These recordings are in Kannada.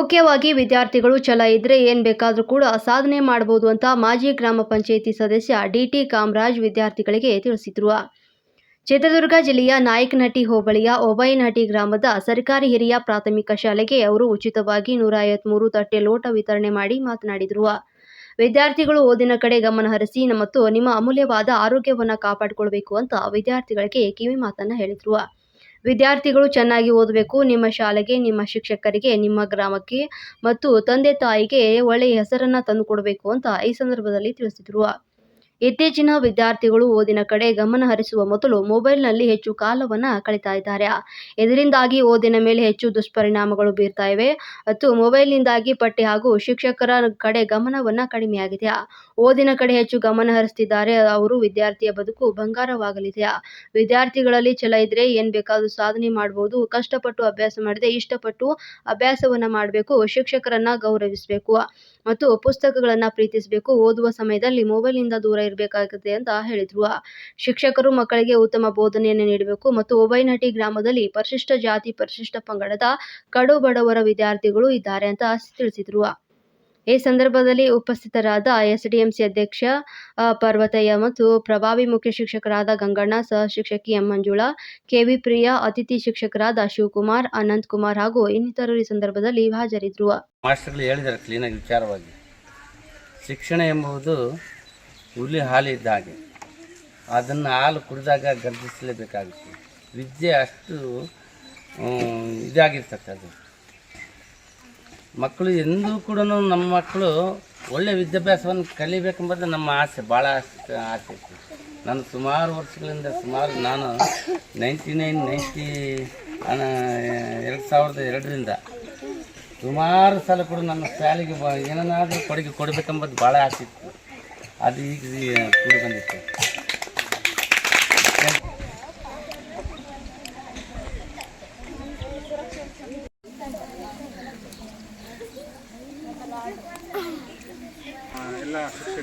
ಮುಖ್ಯವಾಗಿ ವಿದ್ಯಾರ್ಥಿಗಳು ಛಲ ಇದ್ರೆ ಏನ್ ಬೇಕಾದ್ರೂ ಕೂಡ ಸಾಧನೆ ಮಾಡಬಹುದು ಅಂತ ಮಾಜಿ ಗ್ರಾಮ ಪಂಚಾಯಿತಿ ಸದಸ್ಯ ಡಿಟಿ ಕಾಮರಾಜ್ ವಿದ್ಯಾರ್ಥಿಗಳಿಗೆ ತಿಳಿಸಿದ್ರು. ಚಿತ್ರದುರ್ಗ ಜಿಲ್ಲೆಯ ನಾಯಕನಹಟ್ಟಿ ಹೋಬಳಿಯ ಒಬೈನಹಟ್ಟಿ ಗ್ರಾಮದ ಸರ್ಕಾರಿ ಹಿರಿಯ ಪ್ರಾಥಮಿಕ ಶಾಲೆಗೆ ಅವರು ಉಚಿತವಾಗಿ ನೂರ ಐವತ್ಮೂರು ತಟ್ಟೆ ಲೋಟ ವಿತರಣೆ ಮಾಡಿ ಮಾತನಾಡಿದರು. ವಿದ್ಯಾರ್ಥಿಗಳು ಓದಿನ ಕಡೆ ಗಮನ ಹರಿಸಿ ಮತ್ತು ನಿಮ್ಮ ಅಮೂಲ್ಯವಾದ ಆರೋಗ್ಯವನ್ನು ಕಾಪಾಡಿಕೊಳ್ಬೇಕು ಅಂತ ವಿದ್ಯಾರ್ಥಿಗಳಿಗೆ ಕಿವಿ ಮಾತನ್ನು ಹೇಳಿದ್ರು. ವಿದ್ಯಾರ್ಥಿಗಳು ಚೆನ್ನಾಗಿ ಓದಬೇಕು. ನಿಮ್ಮ ಶಾಲೆಗೆ, ನಿಮ್ಮ ಶಿಕ್ಷಕರಿಗೆ, ನಿಮ್ಮ ಗ್ರಾಮಕ್ಕೆ ಮತ್ತು ತಂದೆ ತಾಯಿಗೆ ಒಳ್ಳೆಯ ಹೆಸರನ್ನ ತಂದುಕೊಡಬೇಕು ಅಂತ ಈ ಸಂದರ್ಭದಲ್ಲಿ ತಿಳಿಸಿದ್ರು. ಇತ್ತೀಚಿನ ವಿದ್ಯಾರ್ಥಿಗಳು ಓದಿನ ಕಡೆ ಗಮನ ಹರಿಸುವ ಮೊದಲು ಮೊಬೈಲ್ನಲ್ಲಿ ಹೆಚ್ಚು ಕಾಲವನ್ನು ಕಳೀತಾ ಇದ್ದಾರೆ. ಇದರಿಂದಾಗಿ ಓದಿನ ಮೇಲೆ ಹೆಚ್ಚು ದುಷ್ಪರಿಣಾಮಗಳು ಬೀರ್ತಾ ಇವೆ ಮತ್ತು ಮೊಬೈಲ್ನಿಂದಾಗಿ ಪಠ್ಯ ಹಾಗೂ ಶಿಕ್ಷಕರ ಕಡೆ ಗಮನವನ್ನು ಕಡಿಮೆಯಾಗಿದೆ. ಓದಿನ ಕಡೆ ಹೆಚ್ಚು ಗಮನ ಹರಿಸ್ತಿದ್ದಾರೆ. ಅವರು ವಿದ್ಯಾರ್ಥಿಯ ಬದುಕು ಬಂಗಾರವಾಗಲಿದೆ. ವಿದ್ಯಾರ್ಥಿಗಳಲ್ಲಿ ಛಲ ಇದ್ರೆ ಏನ್ ಬೇಕಾದ್ರೂ ಸಾಧನೆ ಮಾಡಬಹುದು ಕಷ್ಟಪಟ್ಟು ಅಭ್ಯಾಸ ಮಾಡದೆ ಇಷ್ಟಪಟ್ಟು ಅಭ್ಯಾಸವನ್ನ ಮಾಡಬೇಕು. ಶಿಕ್ಷಕರನ್ನ ಗೌರವಿಸಬೇಕು. ಮತ್ತು ಪುಸ್ತಕಗಳನ್ನ ಪ್ರೀತಿಸಬೇಕು. ಓದುವ ಸಮಯದಲ್ಲಿ ಮೊಬೈಲ್ ಮೊಬೈಲ್ನಿಂದ ದೂರ ಇರಬೇಕಾಗುತ್ತೆ ಅಂತ ಹೇಳಿದ್ರು. ಶಿಕ್ಷಕರು ಮಕ್ಕಳಿಗೆ ಉತ್ತಮ ಬೋಧನೆಯನ್ನು ನೀಡಬೇಕು. ಮತ್ತು ಒಬೈನಹಟ್ಟಿ ಗ್ರಾಮದಲ್ಲಿ ಪರಿಶಿಷ್ಟ ಜಾತಿ, ಪರಿಶಿಷ್ಟ ಪಂಗಡದ ಕಡು ಬಡವರ ವಿದ್ಯಾರ್ಥಿಗಳು ಇದ್ದಾರೆ ಅಂತ ತಿಳಿಸಿದ್ರು. ಈ ಸಂದರ್ಭದಲ್ಲಿ ಉಪಸ್ಥಿತರಾದ ಎಸ್ಡಿಎಂಸಿ ಅಧ್ಯಕ್ಷ ಪರ್ವತಯ್ಯ ಮತ್ತು ಪ್ರಭಾವಿ ಮುಖ್ಯ ಶಿಕ್ಷಕರಾದ ಗಂಗಣ್ಣ ಸಹ ಶಿಕ್ಷಕಿ ಎಂ. ಮಂಜುಳಾ ಕೆವಿ ಪ್ರಿಯಾ ಅತಿಥಿ ಶಿಕ್ಷಕರಾದ ಶಿವಕುಮಾರ್ ಅನಂತ್ ಕುಮಾರ್ ಹಾಗೂ ಇನ್ನಿತರರು ಈ ಸಂದರ್ಭದಲ್ಲಿ ಹೇಳಿದ್ದಾರೆ ಕ್ಲೀನಾಗಿ ವಿಚಾರವಾಗಿ. ಶಿಕ್ಷಣ ಎಂಬುದು ಹುಲಿ ಹಾಲು ಇದ್ದ ಹಾಗೆ. ಅದನ್ನು ಹಾಲು ಕುಡಿದಾಗ ಗರ್ಜಿಸಲೇಬೇಕಾಗುತ್ತೆ ವಿದ್ಯೆ ಅಷ್ಟು ಆಮ್, ಇದಾಗಿರ್ತಕ್ಕದ್ದು ಮಕ್ಕಳು ಎಂದೂ ಕೂಡ ನಮ್ಮ ಮಕ್ಕಳು ಒಳ್ಳೆಯ ವಿದ್ಯಾಭ್ಯಾಸವನ್ನು ಕಲಿಬೇಕೆಂಬುದು ನಮ್ಮ ಆಸೆ, ಭಾಳ ಆಸೆ ಆಸೆ ನಾನು ಸುಮಾರು ವರ್ಷಗಳಿಂದ ಸುಮಾರು ನಾನು ನೈಂಟಿ ನೈನ್ ನೈಂಟಿ ಎರಡು ಸಾವಿರದ ಎರಡರಿಂದ ಸುಮಾರು ಸಲ ಕೂಡ ನನ್ನ ಶಾಲೆಗೆ ಬ ಏನನ್ನಾದರೂ ಕೊಡುಗೆ ಕೊಡಬೇಕೆಂಬುದು ಭಾಳ ಆಸೆ ಇತ್ತು. ಅದು ಈಗ ಕೂಡ ಬಂದಿತ್ತು.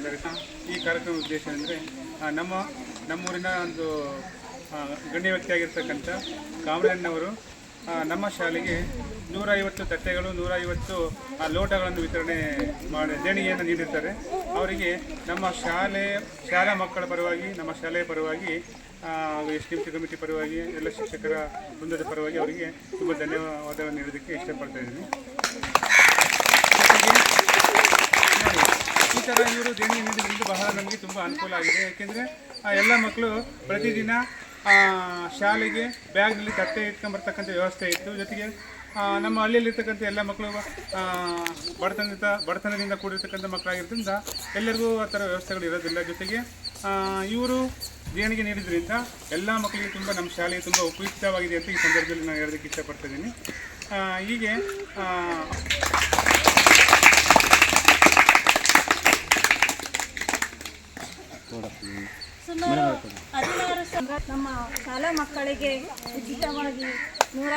ಶಿಕ್ಷಕರಿಗೆ ಈ ಕಾರ್ಯಕ್ರಮ ಉದ್ದೇಶ ಅಂದರೆ ನಮ್ಮ, ನಮ್ಮೂರಿನ ಒಂದು ಗಣ್ಯ ವ್ಯಕ್ತಿಯಾಗಿರ್ತಕ್ಕಂಥ ಕಾಮರಣ್ಣವರು ನಮ್ಮ ಶಾಲೆಗೆ ನೂರೈವತ್ತು ತಟ್ಟೆಗಳು, ನೂರೈವತ್ತು ಲೋಟಗಳನ್ನು ವಿತರಣೆ ಮಾಡಿ, ದೇಣಿಗೆಯನ್ನು ನೀಡಿರ್ತಾರೆ. ಅವರಿಗೆ ನಮ್ಮ ಶಾಲೆ, ಶಾಲಾ ಮಕ್ಕಳ ಪರವಾಗಿ, ನಮ್ಮ ಶಾಲೆಯ ಪರವಾಗಿ ಎಸ್ ಸಿ ಕಮಿಟಿ ಪರವಾಗಿ, ಎಲ್ಲ ಶಿಕ್ಷಕರ ವೃಂದದ ಪರವಾಗಿ ಅವರಿಗೆ ತುಂಬ ಧನ್ಯವಾದವನ್ನು ನೀಡೋದಕ್ಕೆ ಇಷ್ಟಪಡ್ತಾ ಇದ್ದೀನಿ ಜೊತೆಗೆ ನೋಡಿ, ಈ ಥರ ಇವರು ದೇಣಿಗೆ ನೀಡಿದ್ರಿಂದ ಬಹಳ ನಮಗೆ ತುಂಬ ಅನುಕೂಲ ಆಗಿದೆ. ಯಾಕೆಂದರೆ ಎಲ್ಲ ಮಕ್ಕಳು ಪ್ರತಿದಿನ ಶಾಲೆಗೆ ಬ್ಯಾಗ್ನಲ್ಲಿ ತಟ್ಟೆ ಇಟ್ಕೊಂಬರ್ತಕ್ಕಂಥ ವ್ಯವಸ್ಥೆ ಇತ್ತು. ಜೊತೆಗೆ ನಮ್ಮ ಹಳ್ಳಿಯಲ್ಲಿರ್ತಕ್ಕಂಥ ಎಲ್ಲ ಮಕ್ಕಳು ಬಡತನದಿಂದ ಬಡತನದಿಂದ ಕೂಡಿರ್ತಕ್ಕಂಥ ಮಕ್ಕಳಾಗಿರೋದ್ರಿಂದ ಎಲ್ಲರಿಗೂ ಆ ಥರ ವ್ಯವಸ್ಥೆಗಳು ಇರೋದಿಲ್ಲ. ಜೊತೆಗೆ ಇವರು ದೇಣಿಗೆ ನೀಡಿದ್ರಿಂದ ಎಲ್ಲ ಮಕ್ಕಳಿಗೆ ತುಂಬ ನಮ್ಮ ಶಾಲೆಗೆ ತುಂಬ ಉಪಯುಕ್ತವಾಗಿದೆ ಅಂತ ಈ ಸಂದರ್ಭದಲ್ಲಿ ನಾನು ಹೇಳೋದಕ್ಕೆ ಇಷ್ಟಪಡ್ತಿದ್ದೀನಿ ಹೀಗೆ ಸುಮಾರು ಹದಿನಾರು ನಮ್ಮ ಶಾಲಾ ಮಕ್ಕಳಿಗೆ ಉಚಿತವಾಗಿ ನೂರ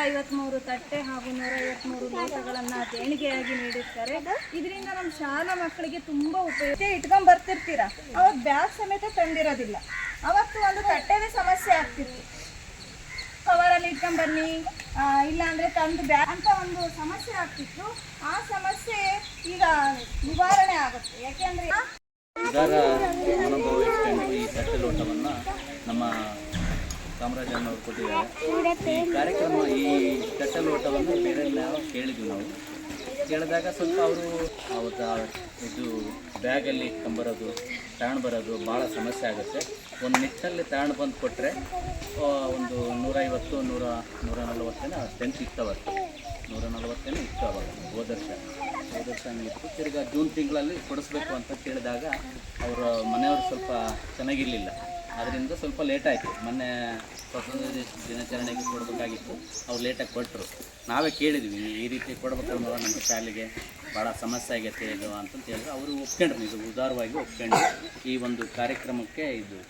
ತಟ್ಟೆ ಹಾಗೂ ನೂರ ಐವತ್ಮೂರು ಲೋಟಗಳನ್ನು ದೇಣಿಗೆಯಾಗಿ ನೀಡಿರ್ತಾರೆ. ಇದರಿಂದ ನಮ್ಮ ಶಾಲಾ ಮಕ್ಕಳಿಗೆ ತುಂಬ ಉಪಯುಕ್ತ ಇಟ್ಕೊಂಡ್ ಬರ್ತಿರ್ತೀರ? ಅವಾಗ ಬ್ಯಾಗ್ ಸಮೇತ ತಂದಿರೋದಿಲ್ಲ. ಅವತ್ತು ಒಂದು ತಟ್ಟೆನೇ ಸಮಸ್ಯೆ ಆಗ್ತಿತ್ತು. ಕವರಲ್ಲಿ ಇಟ್ಕೊಂಡ್ ಬನ್ನಿ ಆ, ಇಲ್ಲ ಅಂದ್ರೆ ತಂದು ಬ್ಯಾಗ್ ಅಂತ ಒಂದು ಸಮಸ್ಯೆ ಆಗ್ತಿತ್ತು. ಆ ಸಮಸ್ಯೆ ಈಗ ನಿವಾರಣೆ ಆಗುತ್ತೆ. ಯಾಕೆಂದ್ರೆ ಇದರ ಮನೋಭಾವ ಇಟ್ಕೊಂಡು ಈ ತಟ್ಟೆ ಲೋಟವನ್ನು ನಮ್ಮ ಕಾಮರಾಜನವರು ಕೊಟ್ಟಿದ್ದಾರೆ. ಈ ಕಾರ್ಯಕ್ರಮ, ಈ ತಟ್ಟೆ ಲೋಟವನ್ನು ಬೇರೆ ನಾವು ಕೇಳಿದ್ವಿ ನಾವು. ಕೇಳಿದಾಗ ಸ್ವಲ್ಪ ಅವರು ಆ ಇದು ಬ್ಯಾಗಲ್ಲಿ ಇಟ್ಕೊಂಬರೋದು ತಗೊಂಡು ಬರೋದು ಭಾಳ ಸಮಸ್ಯೆ ಆಗುತ್ತೆ. ಒಂದು ನಿಟ್ಟಲ್ಲಿ ತಗೊಂಡು ಬಂದು ಕೊಟ್ಟರೆ ಒಂದು ನೂರೈವತ್ತು, ನೂರ ನೂರ ನಲವತ್ತೇನೋ ಟೆಂತ್ ಇತ್ತು ಅವತ್ತು. ನೂರ ನಲವತ್ತೇನೋ ಇತ್ತು ಅವಾಗ ಹೋದ ಹೋದ ವರ್ಷ ತಿರ್ಗಾ ಜೂನ್ ತಿಂಗಳಲ್ಲಿ ಕೊಡಿಸ್ಬೇಕು ಅಂತ ಕೇಳಿದಾಗ ಅವರ ಮನೆಯವರು ಸ್ವಲ್ಪ ಚೆನ್ನಾಗಿರಲಿಲ್ಲ. ಅದರಿಂದ ಸ್ವಲ್ಪ ಲೇಟ್ ಆಯಿತು. ಮೊನ್ನೆ ಸ್ವಾತಂತ್ರ್ಯ ದಿನ- ದಿನಾಚರಣೆಗೆ ಕೊಡಬೇಕಾಗಿತ್ತು. ಅವ್ರು ಲೇಟಾಗಿ ಕೊಟ್ಟರು ನಾವೇ ಕೇಳಿದ್ವಿ, ಈ ರೀತಿ ಕೊಡ್ಬೇಕನ್ನೋ ನಮ್ಮ ಶಾಲೆಗೆ ಭಾಳ ಸಮಸ್ಯೆ ಆಗೈತೆ ಇದು ಅಂತಂತ ಹೇಳಿದ್ರು. ಅವರು ಒಪ್ಕೊಂಡ್ರು, ಇದು ಉದಾರವಾಗಿ ಒಪ್ಕೊಂಡು ಈ ಒಂದು ಕಾರ್ಯಕ್ರಮಕ್ಕೆ ಇದು